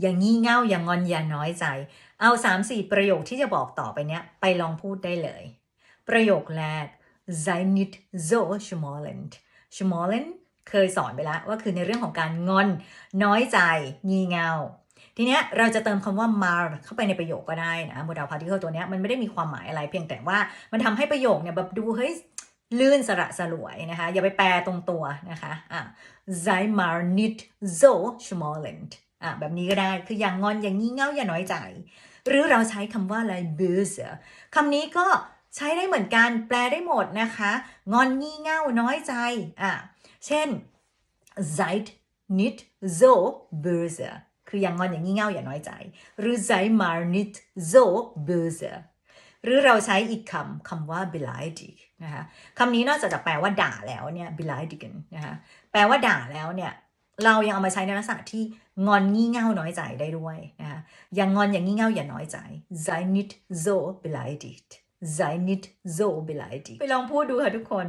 อย่างงี่เง่าอย่างงอนอย่าน้อยใจ เอาสามสี่ประโยคที่จะบอกต่อไปเนี้ยไปลองพูดได้เลย ประโยคแรก sei nicht so schmollend schmollend เคยสอนไปแล้วว่าคือในเรื่องของการงอน น้อยใจ งี่เง่าทีเนี้ยเราจะเติมคำว่า mar เข้าไปในประโยคก็ได้นะโมด l particle ตัวเนี้ยมันไม่ได้มีความหมายอะไรเพียงแต่ว่ามันทำให้ประโยคเนี่ยแบบดูเฮ้ยลื่นสระสลวยนะคะ อย่าไปแปลตรงตัวนะคะอะ sei mar nicht so schmollend อะแบบนี้ก็ได้คืออย่างงอนอย่างงี่เง่าอย่าน้อยใจ หรือเราใช้คำว่าอะไร böse คำนี้ก็ใช้ได้เหมือนกันแปลได้หมดนะคะ งอนงี่เง่าน้อยใจอะเช่น seid nicht so böse คืออย่างงอนอย่างงี่เง่าอย่าน้อยใจ หรือ sei mal nicht so böse หรือเราใช้อีกคำคำว่า beleidigt นะคะคำนี้นอกจากจะแปลว่าด่าแล้วเนี่ย beleidigen นะคะแปลว่าด่าแล้วเนี่ย เรายังเอามาใช้ในลักษณะที่งอนงี่เง่าน้อยใจได้ด้วยนะคะอย่างงอนอย่างงี่เง่าอย่าน้อยใจ sei nicht so beleidigt sei nicht so beleidigt ไปลองพูดดูค่ะทุกคน